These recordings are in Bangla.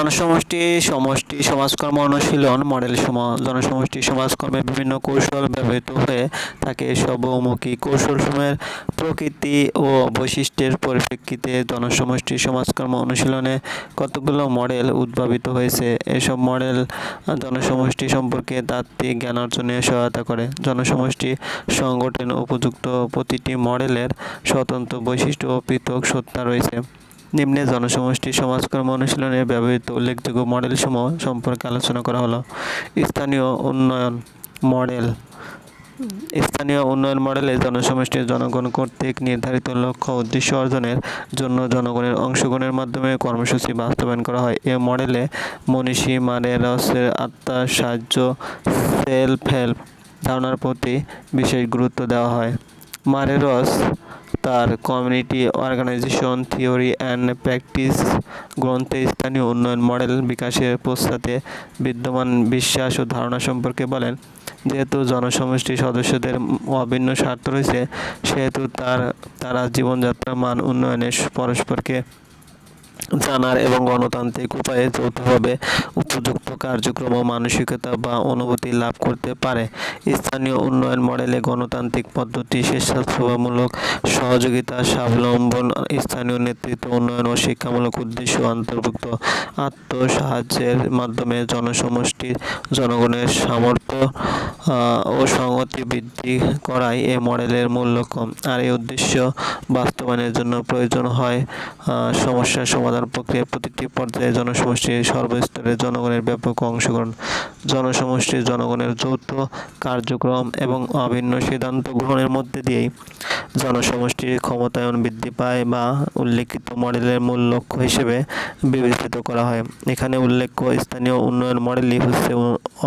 জনসমষ্টি, সমষ্টি, সমাজকর্ম অনুশীলন, মডেল সম, জনসমষ্টি, সমাজকর্মে বিভিন্ন কৌশল ব্যবহৃত হয়ে থাকে এসব বহুমুখী কৌশলসমূহের প্রকৃতি ও বৈশিষ্ট্যের পরিপ্রেক্ষিতে জনসমষ্টি, সমাজকর্ম অনুশীলনে কতগুলো মডেল উদ্ভাবিত হয়েছে? এসব মডেল জনসমষ্টি সম্পর্কে তাত্ত্বিক জ্ঞান অর্জনে সহায়তা করে। জনসমষ্টি সংগঠন উপযুক্ত প্রতিটি মডেলের স্বতন্ত্র বৈশিষ্ট্য ও পৃথক সত্তা রয়েছে। নিম্নে জনসমষ্টি সমাজকর্ম অনুশীলনে ব্যবহৃত উল্লেখযোগ্য মডেলসমূহ সম্পর্কে আলোচনা করা হলো। স্থানীয় উন্নয়ন মডেল। স্থানীয় উন্নয়ন মডেলে জনসমষ্টির জনগণ কর্তৃক নির্ধারিত লক্ষ্য উদ্দেশ্য অর্জনের জন্য জনগণের অংশগ্রহণের মাধ্যমে কর্মসূচি বাস্তবায়ন করা হয়। এ মডেলে মনীষী মারেরসের আত্মার সাহায্য, সেলফ হেল্প ধারণার প্রতি বিশেষ গুরুত্ব দেওয়া হয়। মারেরস তার community organisation theory and practice গ্রন্থে স্থানীয় উন্নয়ন মডেল বিকাশের পশ্চাতে বিদ্যমান বিশ্বাস ও ধারণা সম্পর্কে বলেন, যেহেতু জনসমষ্টির সদস্যদের অভিন্ন স্বার্থ রয়েছে, সেহেতু তার, তারা জীবনযাত্রার মান উন্নয়নে পরস্পরকে জানার এবং গণতান্ত্রিক উপায়ে যৌথভাবে উপযুক্ত কার্যক্রম ও মানসিকতা বা অনুভূতি লাভ করতে পারে। স্থানীয় উন্নয়ন মডেলে গণতান্ত্রিক পদ্ধতি স্বেচ্ছাসেবামূলক সহযোগিতা, স্বাবলম্বন, স্থানীয় নেতৃত্ব, উন্নয়ন ও শিক্ষামূলক উদ্দেশ্য অন্তর্ভুক্ত আত্মসাহায্যের মাধ্যমে জনসমষ্টির জনগণের সামর্থ্য ও সংহতি বৃদ্ধি করাই এ মডেলের মূল লক্ষ্য। আর এই উদ্দেশ্য বাস্তবায়নের জন্য প্রয়োজন হয় সমস্যার সমাধান প্রক্রিয়া প্রতিটি পর্যায়ে জনসমষ্টির সর্বস্তরের জনগণের ব্যাপক অংশগ্রহণ। জনসমষ্টির জনগণের যৌথ কার্যক্রম এবং অভিন্ন সিদ্ধান্ত গ্রহণের মধ্যে দিয়েই জনসমষ্টির ক্ষমতায়ন বৃদ্ধি পায় বা উল্লেখিত মডেলের মূল লক্ষ্য হিসেবে বিবেচিত করা হয়। এখানে উল্লেখ্য স্থানীয় উন্নয়ন মডেলই হচ্ছে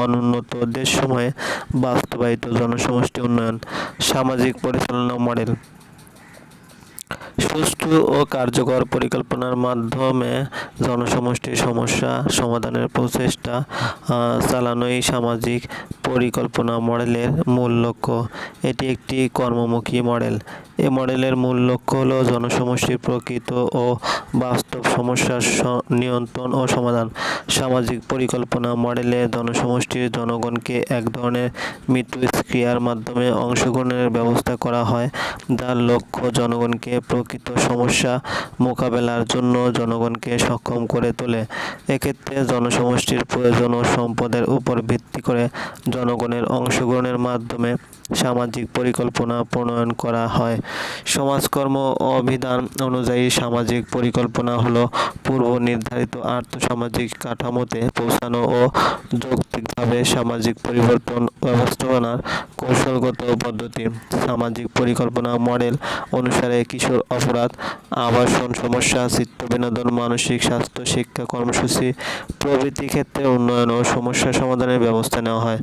অনুন্নত দেশসমূহে বাস্তবায়িত জনসমষ্টি উন্নয়ন, সামাজিক পরিচালনা মডেল। সুষ্ঠু ও কার্যকর পরিকল্পনার মাধ্যমে জনসমষ্টির সমস্যা সমাধানের প্রচেষ্টা চালানোই সামাজিক পরিকল্পনা মডেলের মূল লক্ষ্য। এটি একটি কর্মমুখী মডেল। এ মডেলের মূল লক্ষ্য হল জনসমষ্টির প্রকৃত ও বাস্তব সমস্যার নিয়ন্ত্রণ ও সমাধান। সামাজিক পরিকল্পনা মডেলে জনসমষ্টির জনগণকে এক ধরনের মিথস্ক্রিয়ার মাধ্যমে অংশগ্রহণের ব্যবস্থা করা হয়। যার লক্ষ্য জনগণকে প্রকৃত সমস্যা মোকাবেলার জন্য জনগণকে সক্ষম করে তোলে। এক্ষেত্রে জনসমষ্টির প্রয়োজন ও সম্পদের উপর ভিত্তি করে জনগণের অংশগ্রহণের মাধ্যমে সামাজিক পরিকল্পনা প্রণয়ন করা হয়। সমাজকর্ম অভিধান অনুযায়ী সামাজিক পরিকল্পনা হলো পূর্ব নির্ধারিত আর্থসামাজিক কাঠামোতে পৌঁছানো ও যৌক্তিকভাবে সামাজিক পরিবর্তন ব্যবস্থাপনার কৌশলগত পদ্ধতি। সামাজিক পরিকল্পনা মডেল অনুসারে কিশোর অপরাধ, আবাসন সমস্যা, চিত্ত বিনোদন, মানসিক স্বাস্থ্য, শিক্ষা কর্মসূচি, প্রভৃতি ক্ষেত্রে উন্নয়ন ও সমস্যা সমাধানের ব্যবস্থা নেওয়া হয়।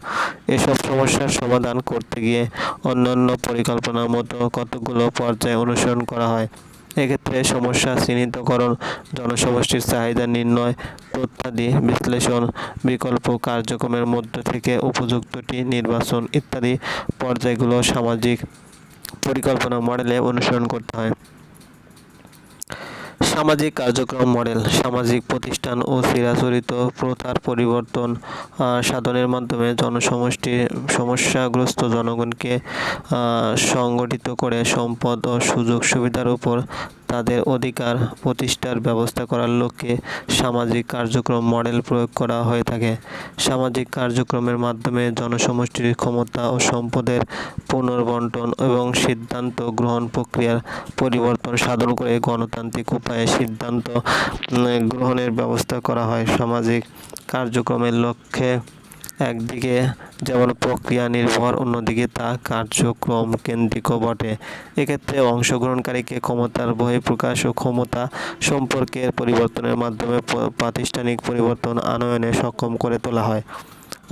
এসব সমস্যার সমাধান করতে গিয়ে অন্যান্য পরিকল্পনার মতো কতগুলো পর্যায়ে অনুসরণ করা হয়? এক্ষেত্রে সমস্যা চিহ্নিতকরণ, জনসমষ্টির চাহিদা নির্ণয় তথ্যাদি বিশ্লেষণ, বিকল্প কার্যক্রমের মধ্য থেকে উপযুক্তটি নির্বাচন ইত্যাদি পর্যায়গুলো সামাজিক পরিকল্পনা মডেলে অনুসরণ করতে হয়। সামাজিক কার্যক্রম, মডেল, সামাজিক প্রতিষ্ঠান ও চিরাচরিত প্রথার পরিবর্তন সাধনের মাধ্যমে জনসমষ্টির সমস্যাগ্রস্ত জনগণকে সংগঠিত করে সম্পদ ও সুযোগ সুবিধার উপর তাদের অধিকার প্রতিষ্ঠার ব্যবস্থা করার লক্ষ্যে সামাজিক কার্যক্রম মডেল প্রয়োগ করা হয়ে থাকে। সামাজিক কার্যক্রমের মাধ্যমে জনসমষ্টির ক্ষমতা ও সম্পদের পুনর্বন্টন এবং সিদ্ধান্ত গ্রহণ প্রক্রিয়ার পরিবর্তন সাধন করে গণতান্ত্রিক উপায়ে সিদ্ধান্ত গ্রহণের ব্যবস্থা করা হয়। সামাজিক কার্যক্রমের লক্ষ্যে একদিকে যেমন প্রক্রিয়া নির্ভর, অন্যদিকে তা কার্যক্রম কেন্দ্রিকও বটে। এক্ষেত্রে অংশগ্রহণকারীকে ক্ষমতার বহিঃপ্রকাশ ও ক্ষমতা সম্পর্কের পরিবর্তনের মাধ্যমে প্রাতিষ্ঠানিক পরিবর্তন আনয়নে সক্ষম করে তোলা হয়।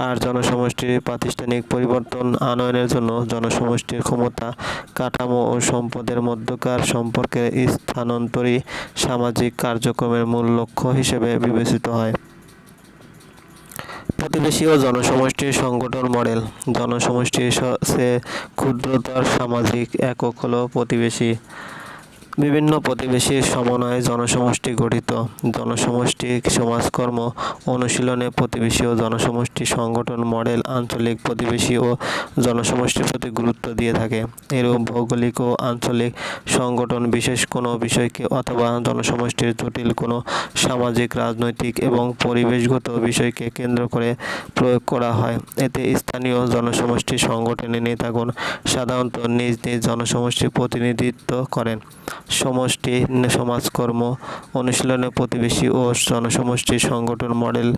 আর জনসমষ্টির প্রাতিষ্ঠানিক পরিবর্তন আনয়নের জন্য জনসমষ্টির ক্ষমতা, কাঠামো ও সম্পদের মধ্যকার সম্পর্কের স্থানান্তরই সামাজিক কার্যক্রমের মূল লক্ষ্য হিসেবে বিবেচিত হয়। প্রতিবেশী ও জনসমষ্টির সংগঠন মডেল। জনসমষ্টির ক্ষুদ্রতর সামাজিক একক হল প্রতিবেশী। বিভিন্ন প্রতিবেশীর সমন্বয়ে জনসমষ্টি গঠিত। জনসমষ্টি সমাজকর্ম অনুশীলনে প্রতিবেশী ও জনসমষ্টি সংগঠন মডেল আঞ্চলিক প্রতিবেশী ও জনসমষ্টির প্রতি গুরুত্ব দিয়ে থাকে। এরূপ ভৌগোলিক ও আঞ্চলিক সংগঠন বিশেষ কোনো বিষয়কে অথবা জনসমষ্টির জটিল কোনো সামাজিক, রাজনৈতিক এবং পরিবেশগত বিষয়কে কেন্দ্র করে প্রয়োগ করা হয়। এতে স্থানীয় জনসমষ্টি সংগঠনের নেতাগণ সাধারণত নিজ নিজ জনসমষ্টির প্রতিনিধিত্ব করেন। সমষ্টি, সমাজকর্ম অনুশীলনে প্রতিবেশী ও জনসমষ্টি সংগঠন মডেল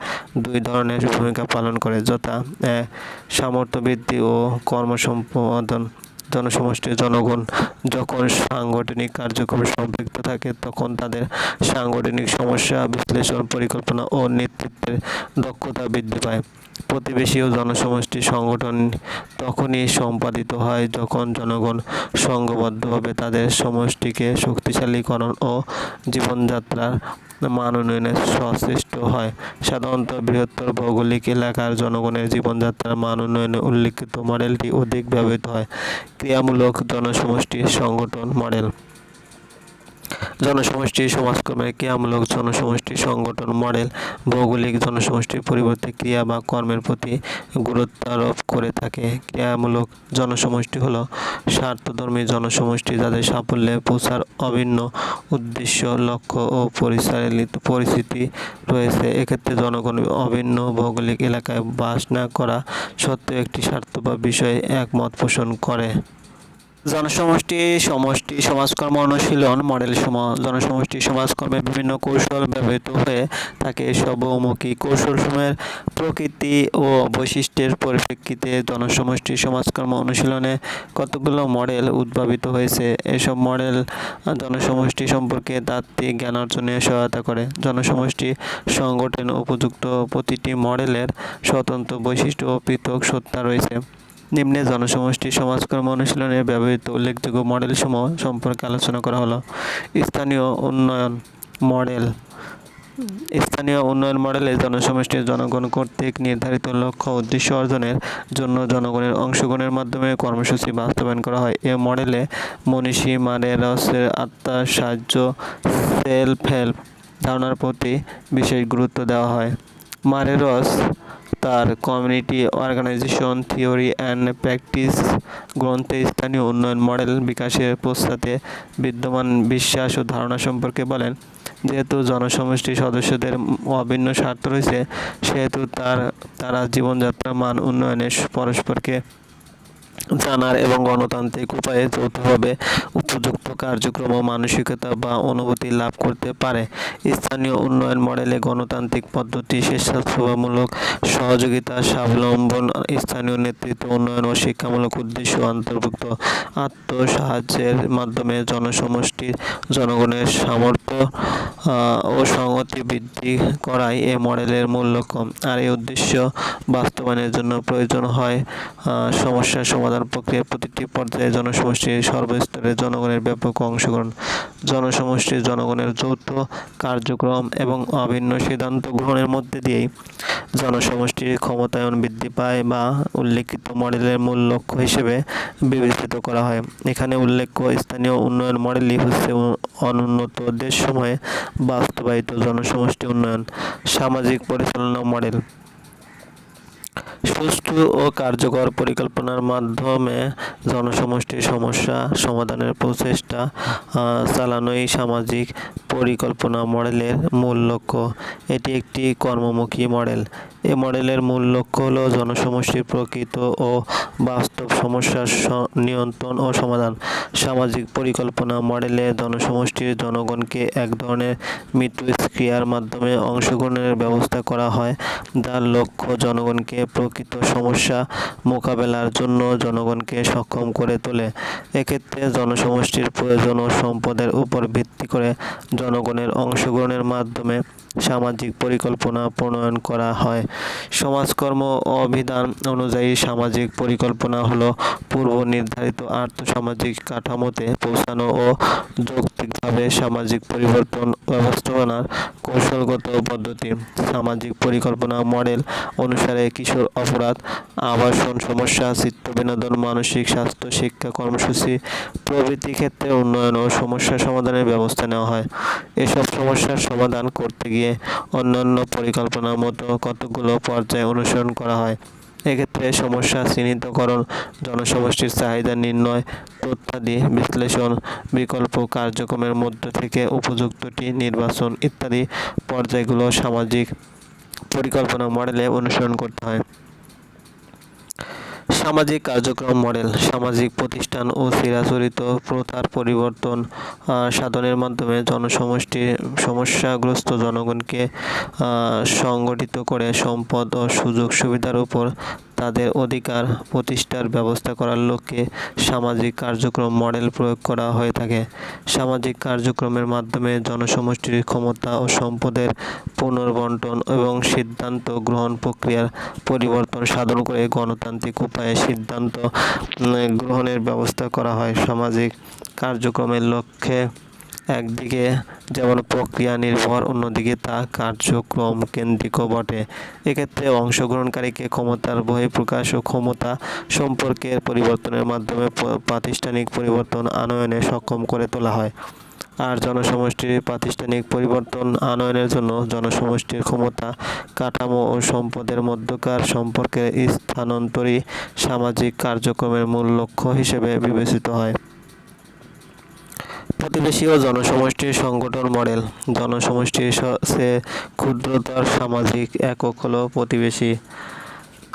দুই ধরনের ভূমিকা পালন করে, যথা সামর্থ্য বৃদ্ধি ও কর্মসম্পাদন। জনসমষ্টির জনগণ যখন সাংগঠনিক কার্যক্রমে সম্পৃক্ত থাকে, তখন তাদের সাংগঠনিক সমস্যা বিশ্লেষণ, পরিকল্পনা ও নেতৃত্বের দক্ষতা বৃদ্ধি পায়। প্রতিবেশী ও জনসমষ্টি সংগঠন তখনই সম্পাদিত হয় যখন জনগণ সংঘবদ্ধভাবে তাদের সমষ্টিকে শক্তিশালীকরণ ও জীবনযাত্রার মান উন্নয়নে সচেষ্ট হয়। সাধারণত বৃহত্তর ভৌগোলিক এলাকার জনগণের জীবনযাত্রার মান উন্নয়নে উল্লিখিত মডেলটি অধিক ব্যবহৃত হয়। ক্রিয়ামূলক জনসমষ্টি সংগঠন মডেল। জনসমষ্টি, সমাজকর্মে, ক্রিয়ামূলক জনসমষ্টি, সংগঠন, মডেল, ভৌগোলিক জনসমষ্টির পরিবর্তে ক্রিয়া বা কর্মের প্রতি গুরুত্ব আরোপ করে থাকে। ক্রিয়ামূলক জনসমষ্টি হল স্বার্থধর্মী জনসমষ্টি যাদের সাফল্যে পৌঁছার অভিন্ন উদ্দেশ্য, লক্ষ্য ও পরিচালিত পরিস্থিতি রয়েছে। এক্ষেত্রে জনগণ অভিন্ন ভৌগোলিক এলাকায় বাস না করা সত্ত্বেও একটি স্বার্থ বা বিষয়ে একমত পোষণ করে। জনসমষ্টি, সমষ্টি, সমাজকর্ম অনুশীলন, মডেল সম, জনসমষ্টি, সমাজকর্মে বিভিন্ন কৌশল ব্যবহৃত হয়ে থাকে এসব বহুমুখী কৌশলসমূহের প্রকৃতি ও বৈশিষ্ট্যের পরিপ্রেক্ষিতে জনসমষ্টি, সমাজকর্ম অনুশীলনে কতগুলো মডেল উদ্ভাবিত হয়েছে? এসব মডেল জনসমষ্টি সম্পর্কে তাত্ত্বিক জ্ঞান অর্জনে সহায়তা করে। জনসমষ্টি সংগঠন উপযুক্ত প্রতিটি মডেলের স্বতন্ত্র বৈশিষ্ট্য ও পৃথক সত্তা রয়েছে। নিম্নে জনসমষ্টি, সমাজকর্ম অনুশীলনে ব্যবহৃত উল্লেখযোগ্য মডেল মডেলসমূহ সম্পর্কে আলোচনা করা হলো। স্থানীয় উন্নয়ন মডেল। স্থানীয় উন্নয়ন মডেলে জনসমষ্টির জনগণ কর্তৃক নির্ধারিত লক্ষ্য উদ্দেশ্য অর্জনের জন্য জনগণের অংশগ্রহণের মাধ্যমে কর্মসূচি বাস্তবায়ন করা হয়। এ মডেলে মনীষী মারেরসের আত্মার সাহায্য, সেলফ হেল্প ধারণার প্রতি বিশেষ গুরুত্ব দেওয়া হয়। মারেরস তার community organisation theory and practice গ্রন্থে স্থানীয় উন্নয়ন মডেল বিকাশের পশ্চাতে বিদ্যমান বিশ্বাস ও ধারণা সম্পর্কে বলেন, যেহেতু জনসমষ্টির সদস্যদের অভিন্ন স্বার্থ রয়েছে, সেহেতু তার, তারা জীবনযাত্রার মান উন্নয়নে পরস্পরকে জানার এবং গণতান্ত্রিক উপায়ে যৌথভাবে উপযুক্ত কার্যক্রম ও মানসিকতা বা অনুভূতি লাভ করতে পারে। স্থানীয় উন্নয়ন মডেলে গণতান্ত্রিক পদ্ধতি স্বেচ্ছাসেবামূলক সহযোগিতা, স্বাবলম্বন, স্থানীয় নেতৃত্ব, উন্নয়ন ও শিক্ষামূলক উদ্দেশ্য অন্তর্ভুক্ত, আত্মসাহায্যের মাধ্যমে জনসমষ্টির জনগণের সামর্থ্য ও সংহতি বৃদ্ধি করাই এ মডেলের মূল লক্ষ্য। আর এই উদ্দেশ্য বাস্তবায়নের জন্য প্রয়োজন হয় সমস্যার সমাধান প্রক্রিয়া প্রতিটি পর্যায়ে জনসমষ্টির সর্বস্তরের জনগণের ব্যাপক অংশগ্রহণ, জনসমষ্টির জনগণের যৌথ কার্যক্রম এবং অভিন্ন সিদ্ধান্ত গ্রহণের মধ্যে দিয়েই জনসমষ্টির ক্ষমতায়ন বৃদ্ধি পায় বা উল্লেখিত মডেলের মূল লক্ষ্য হিসেবে বিবেচিত করা হয়। এখানে উল্লেখ্য স্থানীয় উন্নয়ন মডেলই হচ্ছে অনুন্নত দেশসমূহে বাস্তবায়িত জনসমষ্টি উন্নয়ন, সামাজিক পরিচালনা মডেল। সুষ্ঠু ও কার্যকর পরিকল্পনার মাধ্যমে জনসমষ্টির সমস্যা সমাধানের প্রচেষ্টা চালানোই সামাজিক পরিকল্পনা মডেলের মূল লক্ষ্য। এটি একটি কর্মমুখী মডেল। এ মডেলের মূল লক্ষ্য হল জনসমষ্টির প্রকৃত ও বাস্তব সমস্যার নিয়ন্ত্রণ ও সমাধান। সামাজিক পরিকল্পনা মডেলে জনসমষ্টির জনগণকে এক ধরনের মিথস্ক্রিয়ার মাধ্যমে অংশগ্রহণের ব্যবস্থা করা হয়। যার লক্ষ্য জনগণকে প্রকৃত সমস্যা মোকাবেলার জন্য জনগণকে সক্ষম করে তোলে। এক্ষেত্রে জনসমষ্টির প্রয়োজন ও সম্পদের উপর ভিত্তি করে জনগণের অংশগ্রহণের মাধ্যমে সামাজিক পরিকল্পনা প্রণয়ন করা হয়। সমাজকর্ম অভিধান অনুযায়ী সামাজিক পরিকল্পনা হলো পূর্ব নির্ধারিত আর্থসামাজিক কাঠামোতে পৌঁছানো ও যৌক্তিকভাবে সামাজিক পরিবর্তন ব্যবস্থাপনার কৌশলগত পদ্ধতি। সামাজিক পরিকল্পনা মডেল অনুসারে কিশোর অপরাধ, আবাসন সমস্যা, চিত্ত বিনোদন, মানসিক স্বাস্থ্য, শিক্ষা কর্মসূচি, প্রভৃতি ক্ষেত্রে উন্নয়ন ও সমস্যা সমাধানের ব্যবস্থা নেওয়া হয়। এসব সমস্যার সমাধান করতে গিয়ে অন্যান্য পরিকল্পনার মতো কতগুলো পর্যায় অনুসরণ করা হয়। এক্ষেত্রে সমস্যা চিহ্নিতকরণ জনসমষ্টির চাহিদা নির্ণয় তথ্যাদি বিশ্লেষণ, বিকল্প কার্যক্রমের মধ্য থেকে উপযুক্তটি নির্বাচন ইত্যাদি পর্যায়গুলো সামাজিক পরিকল্পনা মডেলে অনুসরণ করতে হয়। সামাজিক কার্যক্রম মডেল, সামাজিক প্রতিষ্ঠান ও চিরাচরিত প্রথার পরিবর্তন সাধনের মাধ্যমে জনসমষ্টির সমস্যাগ্রস্ত জনগণকে সংগঠিত করে সম্পদ ও সুযোগ সুবিধার উপর তাদের অধিকার প্রতিষ্ঠার ব্যবস্থা করার লক্ষ্যে সামাজিক কার্যক্রম মডেল প্রয়োগ করা হয়ে থাকে। সামাজিক কার্যক্রমের মাধ্যমে জনসমষ্টির ক্ষমতা ও সম্পদের পুনর্বন্টন এবং সিদ্ধান্ত গ্রহণ প্রক্রিয়ার পরিবর্তন সাধন করে গণতান্ত্রিক উপায়ে সিদ্ধান্ত গ্রহণের ব্যবস্থা করা হয়। সামাজিক কার্যক্রমের লক্ষ্যে একদিকে যেমন প্রক্রিয়া নির্ভর, অন্যদিকে তা কার্যক্রম কেন্দ্রিকও বটে। এক্ষেত্রে অংশগ্রহণকারীকে ক্ষমতার বহিঃপ্রকাশ ও ক্ষমতা সম্পর্কের পরিবর্তনের মাধ্যমে প্রাতিষ্ঠানিক পরিবর্তন আনয়নে সক্ষম করে তোলা হয়। আর জনসমষ্টির প্রাতিষ্ঠানিক পরিবর্তন আনয়নের জন্য জনসমষ্টির ক্ষমতা, কাঠামো ও সম্পদের মধ্যকার সম্পর্কের স্থানান্তরই সামাজিক কার্যক্রমের মূল লক্ষ্য হিসেবে বিবেচিত হয়। প্রতিবেশী ও জনসমষ্টির সংগঠন মডেল। জনসমষ্টির সে ক্ষুদ্রতর সামাজিক একক হল প্রতিবেশী।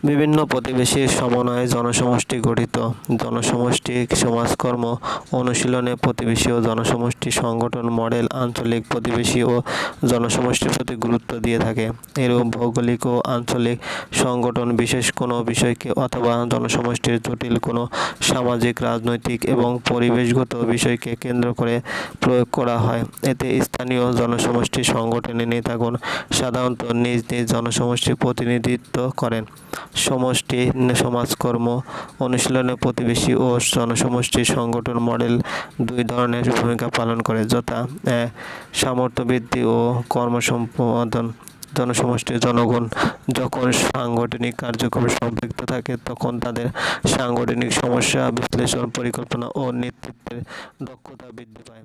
বিভিন্ন প্রতিবেশীর সমন্বয়ে জনসমষ্টি গঠিত। জনসমষ্টি সমাজকর্ম অনুশীলনে প্রতিবেশী ও জনসমষ্টি সংগঠন মডেল আঞ্চলিক প্রতিবেশী ও জনসমষ্টির প্রতি গুরুত্ব দিয়ে থাকে। এরূপ ভৌগোলিক ও আঞ্চলিক সংগঠন বিশেষ কোনো বিষয়কে অথবা জনসমষ্টির জটিল কোনো সামাজিক, রাজনৈতিক এবং পরিবেশগত বিষয়কে কেন্দ্র করে প্রয়োগ করা হয়। এতে স্থানীয় জনসমষ্টি সংগঠনের নেতাগণ সাধারণত নিজ নিজ জনসমষ্টির প্রতিনিধিত্ব করেন। সমষ্টি, সমাজকর্ম, অনুশীলনে প্রতিবেশী ও জনসমষ্টি সংগঠন মডেল দুই ধরনের ভূমিকা পালন করে। যথা সামর্থ্য বৃদ্ধি ও কর্মসম্পাদন। জনসমষ্টির জনগণ যখন সাংগঠনিক কার্যক্রমে সম্পৃক্ত থাকে, তখন তাদের সাংগঠনিক সমস্যা বিশ্লেষণ, পরিকল্পনা ও নেতৃত্বের দক্ষতা বৃদ্ধি পায়।